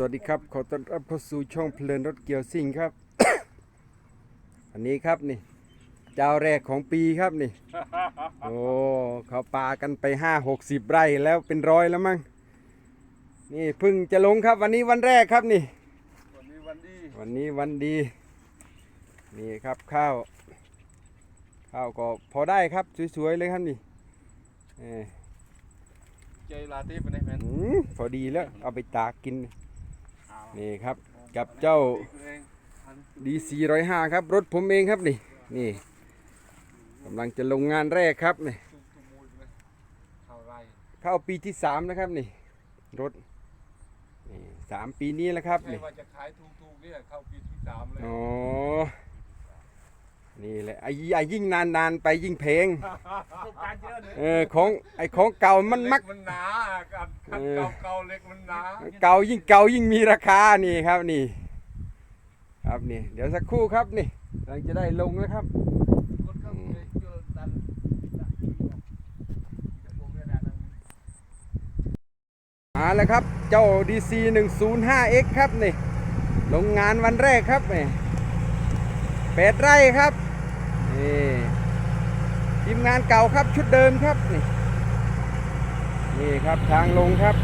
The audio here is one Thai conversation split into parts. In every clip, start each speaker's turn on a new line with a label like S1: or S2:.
S1: สวัสดีครับ ขอต้อนรับเข้าสู่ช่องเพลินรถเกี่ยวซิ่งครับ อันนี้ครับนี่ เจ้าแรกของปีครับนี่ โอ้เขาปากันไปห้าหกสิบไร่แล้วเป็นร้อยแล้วมั้งนี่เพิ่งจะลงครับ วันนี้วันแรกครับนี่
S2: วันนี้วันดี
S1: วันนี้วันดี นี่ครับข้าว ข้าวก็พอได้ครับสวยๆเลยครับนี่เอ้ย
S2: ใจลาเต้ไปไหนแมน
S1: อืมพอดีแล้วเอาไปตากกิน นี่ครับกับเจ้าดีสี่ร้อยห้าครับ รถผมเองครับนี่นี่กำลังจะลงงานแรกครับนี่
S2: ตุ้มตุ้มมูลไหมเข้าไร่
S1: เข้าปีที่สามนะครับนี่รถนี่สามปีนี้แล้วครับ
S2: ใช่
S1: นี่
S2: ว่าจะขายถูกๆเนี่ยเข้าปีที่สามเลย
S1: อ๋อนี่แหละ ไอ้ไอ้ยิ่งนานนานๆไปยิ่งเพลง
S2: ประสบการณ์เยอะเลย
S1: เออของไอ้ของเก่ามันมัก
S2: เล็มันหนากันคัน
S1: เออ
S2: เก่าเก่าๆเล็กมันหนา
S1: เก่ายิ่งเก่ายิ่งมีราคานี่ครับนี่ ครับนี่ เดี๋ยวสักครู่ครับนี่กำลังจะได้ลงแล้วครับ
S2: คนเข้าไปเจอดันดันจะลงเนี่ยนะนั่น
S1: มาแล้วครับ เจ้า DC 105X ครับนี่ลงงานวันแรกครับนี่แปดไร่ครับ นี่ทีมงานเก่าครับชุดเดิมครับนี่นี่ครับทางลงครับ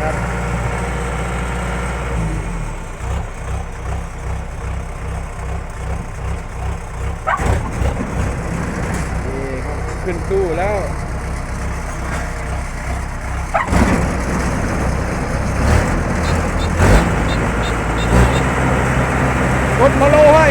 S1: ครับนี่ครับ ขึ้นตู้แล้วกดมาโลให้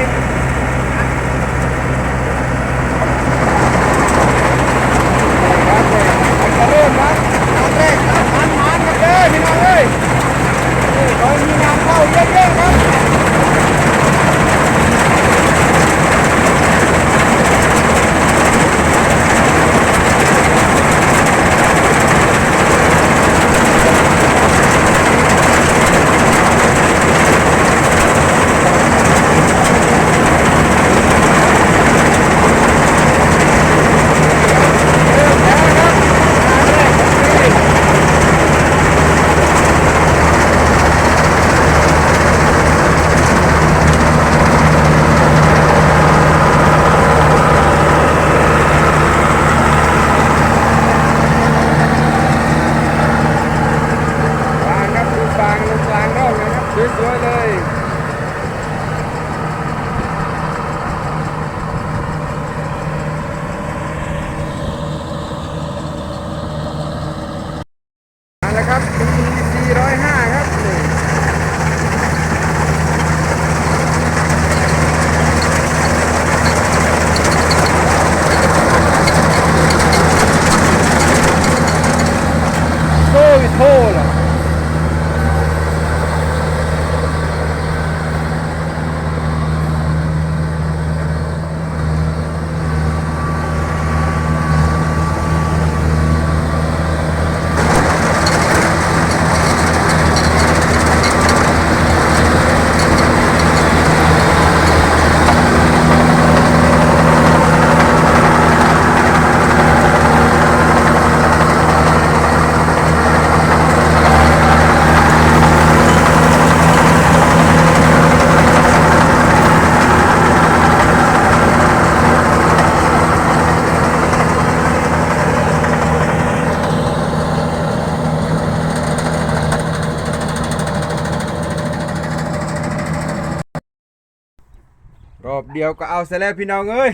S1: เดียวก็เอาซะแล้วพี่น้องเอ้ย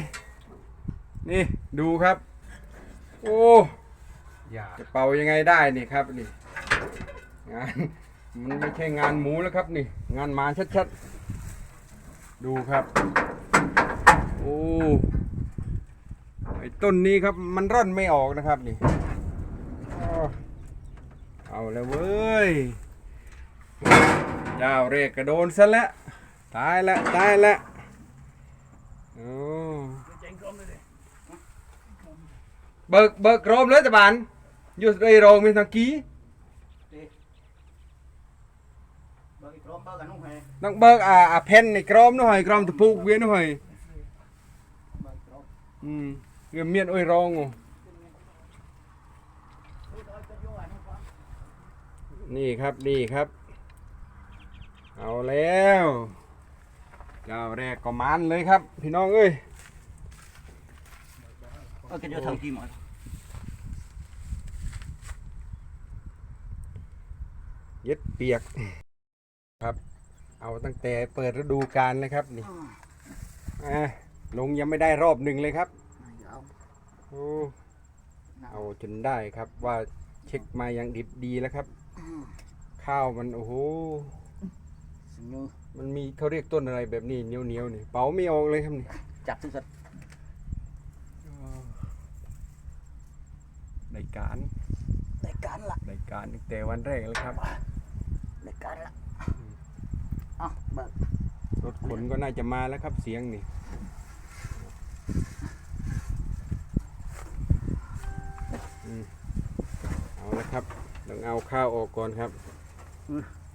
S1: นี่ดูครับ โอ้
S2: ย
S1: จะเป่ายังไงได้นี่ครับนี่งานมันไม่ใช่งานหมูแล้วครับนี่ งานมาชัดๆ ดูครับ โอ้ไอ้ต้นนี้ครับมันร่อนไม่ออกนะครับนี่เอาแล้วเว้ยเจ้าเรกกระโดนซะแล้วตายละตายละโอ้ เบิกเบิกโรมเลยตะบานอยู่ในโรงมีทางกี้
S2: บางทีพร้อมบ้ากันนุ่งแฮ
S1: ต้องเบิกอ่าอ่าเพนในกรอมหน่อยกรอมตะปูกเวียนหน่อย
S2: บางทีพร้อม
S1: อืมเงี้ยเมียนโอ้ยรองอะ
S2: นี่ตอนจะโยนนุ่งฟัง
S1: นี่ครับนี่ครับ เอาแล้ว เจ้าแรกก็มันเลยครับ พี่น้องเอ้ย
S2: เออแกจะทำกี่หมด
S1: เย็ดเปียก ครับ เอาตั้งแต่เปิดฤดูกาลเลยครับนี่อ่าลงยังไม่ได้รอบหนึ่งเลยครับ
S2: ยาว
S1: โอ้เอาจนได้ครับว่าเช็คมาอย่างดิบดีแล้วครับ ข้าวมันโอ้โห
S2: สิงห์
S1: มันมีเขาเรียกต้นอะไรแบบนี้เหนียวเหนียวๆนี่เป๋าไม่ออกเลยครับนี่
S2: จับทุกสัตว์
S1: ในการ
S2: ในการละ
S1: ในการตั้งแต่วันแรกเลยครับ
S2: ในการละอะเบิก
S1: รถขนก็น่าจะมาแล้วครับเสียงนี่อืมเอาละครับต้องเอาข้าวออกก่อนครับ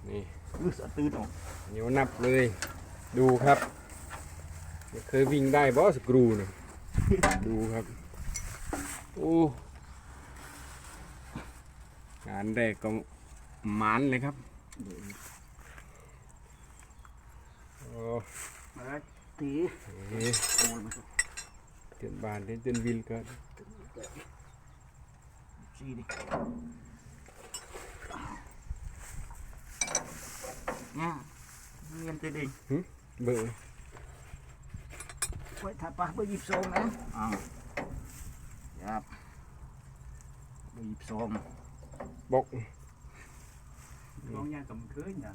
S1: นี่
S2: รู้สึกตื่นออก
S1: เหนียวนับเลย ดูครับไม่เคยวิ่งได้บอสกรูเนี่ยดูครับโอ้งานแรกก็หมันเลยครับโอ้
S2: มาเลยตี
S1: เฮ้ย
S2: โอ้ยมา
S1: เตือนบานเตือนวิลก็
S2: ซีดิเนี่ยเรียนตีดิ
S1: เบอร์
S2: ไว้ถ้าปะเบอร์ยิบซองนะอ่าครับเบอร์ยิบซอง
S1: บอก
S2: ซองยังกับเคยนะ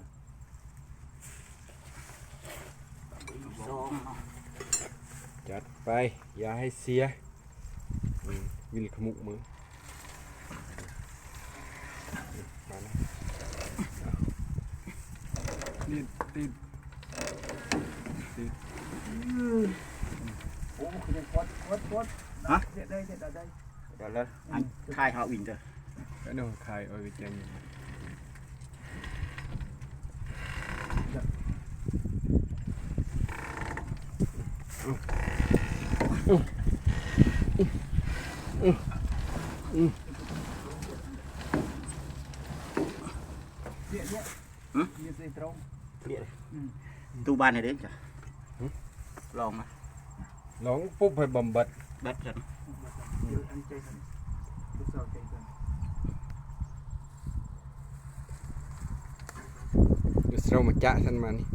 S2: ซอง
S1: จัดไปอย่าให้เสียอืมวิลขมุกมือ ติดติดติด
S2: โอ้คือยังควดควดควดฮะเด็ดได้เด็ดได้
S3: เดี๋ยวแล้วอันคายเฮาอินเต อร์
S1: ก็โดนใครเอาไปแจงอยู่嗯
S2: เนี่ยเนี่ยเนี่ยใส่ตรง
S3: ตู้บ้านให้เด้จ้ะลองมา
S1: ลองปุ๊บให้บำบัด
S3: แบตจัน
S2: เดี๋ยวอันใจกันทุกสาวใจกัน
S1: เดี๋ยวเรามาจะท่านมานี่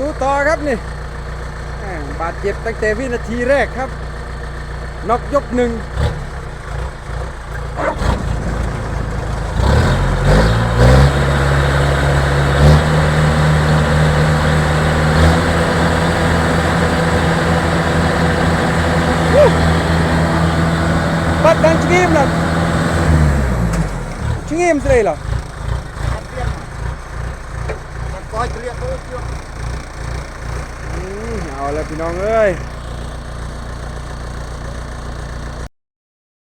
S1: ดูต่อครับนี่แหม่บาดเจ็บตั้งแต่วินาทีแรกครับน็อกยกหนึ่ง Bắt đang chưng im nè Chưng im đây là
S2: ก้อยเรียกเออเ